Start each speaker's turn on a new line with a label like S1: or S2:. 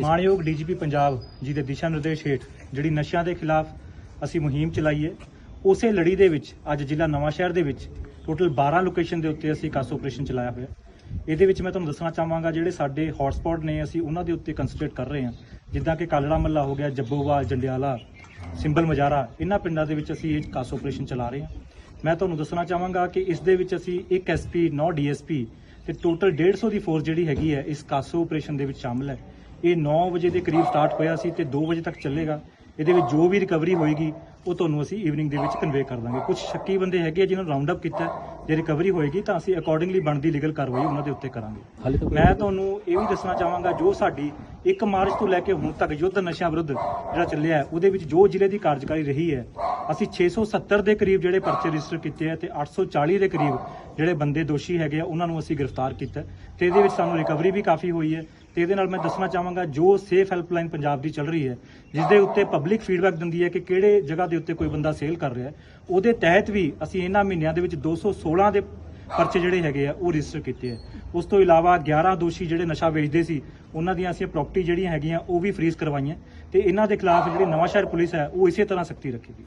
S1: ਮਾਣਯੋਗ ਡੀਜੀਪੀ ਪੰਜਾਬ ਜੀ ਦੇ ਦਿਸ਼ਾ ਨਿਰਦੇਸ਼ ਹੇਠ ਜਿਹੜੀ ਨਸ਼ਿਆਂ ਦੇ ਖਿਲਾਫ ਅਸੀਂ ਮੁਹਿੰਮ ਚਲਾਈ ਹੈ, ਉਸੇ ਲੜੀ ਦੇ ਵਿੱਚ ਅੱਜ ਜ਼ਿਲ੍ਹਾ ਨਵਾਂ ਸ਼ਹਿਰ ਦੇ ਵਿੱਚ ਟੋਟਲ 12 ਲੋਕੇਸ਼ਨ ਦੇ ਉੱਤੇ ਅਸੀਂ ਕਾਸ ਆਪਰੇਸ਼ਨ ਚਲਾਇਆ ਹੋਇਆ। ਇਹਦੇ ਵਿੱਚ ਮੈਂ ਤੁਹਾਨੂੰ ਦੱਸਣਾ ਚਾਹਾਂਗਾ, ਜਿਹੜੇ ਸਾਡੇ ਹੌਟਸਪੌਟ ਨੇ, ਅਸੀਂ ਉਹਨਾਂ ਦੇ ਉੱਤੇ ਕੰਸੈਂਟਰੇਟ ਕਰ ਰਹੇ ਹਾਂ। ਜਿੱਦਾਂ ਕਿ ਕਾਲੜਾ ਮੱਲਾ ਹੋ ਗਿਆ ਜੱਬੋਵਾਲ ਜੰਡਿਆਲਾ, ਸਿੰਬਲ ਮਜਾਰਾ, ਇਹਨਾਂ ਪਿੰਡਾਂ ਦੇ ਵਿੱਚ ਅਸੀਂ ਇਹ ਕਾਸ ਆਪਰੇਸ਼ਨ ਚਲਾ ਰਹੇ ਹਾਂ। ਮੈਂ ਤੁਹਾਨੂੰ ਦੱਸਣਾ ਚਾਹਾਂਗਾ ਕਿ ਇਸ ਦੇ ਵਿੱਚ ਅਸੀਂ ਇੱਕ ਐਸਪੀ 9 ਡੀਐਸਪੀ ਤੇ ਟੋਟਲ 150 ਦੀ ਫੋਰਸ ਜਿਹੜੀ ਹੈਗੀ ਹੈ, ਇਸ ਕਾਸੋ ਆਪਰੇਸ਼ਨ ਦੇ ਵਿੱਚ ਸ਼ਾਮਲ ਹੈ। ਇਹ 9 ਵਜੇ ਦੇ ਕਰੀਬ ਸਟਾਰਟ ਹੋਇਆ ਸੀ ਤੇ 2 ਵਜੇ ਤੱਕ ਚੱਲੇਗਾ। ਇਹਦੇ ਵਿੱਚ ਜੋ ਵੀ ਰਿਕਵਰੀ ਹੋਏਗੀ ਉਹ ਤੁਹਾਨੂੰ ਅਸੀਂ ਈਵਨਿੰਗ ਦੇ ਵਿੱਚ ਕਨਵੇ ਕਰ ਦਾਂਗੇ। ਕੁਝ ਸ਼ੱਕੀ ਬੰਦੇ ਹੈਗੇ ਜਿਨ੍ਹਾਂ ਨੂੰ ਰਾਉਂਡ ਅਪ ਕੀਤਾ। ਜੇ ਰਿਕਵਰੀ ਹੋਏਗੀ ਤਾਂ ਅਸੀਂ ਅਕੋਰਡਿੰਗਲੀ ਬਣਦੀ ਲੀਗਲ ਕਾਰਵਾਈ ਉਹਨਾਂ ਦੇ ਉੱਤੇ ਕਰਾਂਗੇ। ਮੈਂ ਤੁਹਾਨੂੰ ਇਹ ਵੀ ਦੱਸਣਾ ਚਾਹਾਂਗਾ ਜੋ ਸਾਡੀ 1 ਮਾਰਚ ਤੋਂ ਲੈ ਕੇ ਹੁਣ ਤੱਕ ਯੁੱਧ ਨਸ਼ਿਆਂ ਵਿਰੁੱਧ ਜਿਹੜਾ ਚੱਲਿਆ ਹੈ, ਉਹਦੇ ਵਿੱਚ ਜੋ ਜ਼ਿਲ੍ਹੇ ਦੀ ਕਾਰਜਕਾਰੀ ਰਹੀ ਹੈ ਅਸੀਂ 670 ਦੇ ਕਰੀਬ ਜਿਹੜੇ ਪਰਚੇ ਰਜਿਸਟਰ ਕੀਤੇ ਆ ਤੇ 840 ਦੇ ਕਰੀਬ ਜਿਹੜੇ ਬੰਦੇ ਦੋਸ਼ੀ ਹੈਗੇ ਆ ਉਹਨਾਂ ਨੂੰ ਅਸੀਂ ਗ੍ਰਿਫਤਾਰ ਕੀਤਾ ਤੇ ਇਹਦੇ ਵਿੱਚ ਸਾਨੂੰ ਰਿਕਵਰੀ ਵੀ ਕਾਫੀ ਹੋਈ ਹੈ। ਤੇ ਇਹਦੇ ਨਾਲ ਮੈਂ ਦੱਸਣਾ ਚਾਹਾਂਗਾ, ਜੋ ਸੇਫ ਹੈਲਪਲਾਈਨ ਪੰਜਾਬ ਦੀ ਚੱਲ ਰਹੀ ਹੈ ਜਿਸ ਦੇ ਉੱਤੇ ਪਬਲਿਕ ਫੀਡਬੈਕ ਦਿੰਦੀ ਹੈ ਕਿ ਕਿਹੜੇ ਜਗ੍ਹਾ ਦੇ ਉੱਤੇ ਕੋਈ ਬੰਦਾ ਸੇਲ ਕਰ ਰਿਹਾ ਹੈ, ਉਹਦੇ ਤਹਿਤ ਵੀ ਅਸੀਂ ਇਹਨਾਂ ਮਹੀਨਿਆਂ ਦੇ ਵਿੱਚ 216 ਦੇ ਪਰਚੇ ਜਿਹੜੇ ਹੈਗੇ ਆ, ਉਹ ਰਜਿਸਟਰ ਕੀਤੇ ਆ। ਉਸ ਤੋਂ ਇਲਾਵਾ 11 ਦੋਸ਼ੀ ਜਿਹੜੇ ਨਸ਼ਾ ਵੇਚਦੇ ਸੀ, ਉਹਨਾਂ ਦੀਆਂ ਅਸੀਂ ਪ੍ਰਾਪਰਟੀ ਜਿਹੜੀਆਂ ਹੈਗੀਆਂ, ਉਹ ਵੀ ਫ੍ਰੀਜ਼ ਕਰਵਾਈਆਂ। ਤੇ ਇਹਨਾਂ ਦੇ ਖਿਲਾਫ ਜਿਹੜੀ ਨਵਾਂ ਸ਼ਹਿਰ ਪੁਲਿਸ ਹੈ, ਉਹ ਇਸੇ ਤਰ੍ਹਾਂ ਸਖਤੀ ਰੱਖੇਗੀ।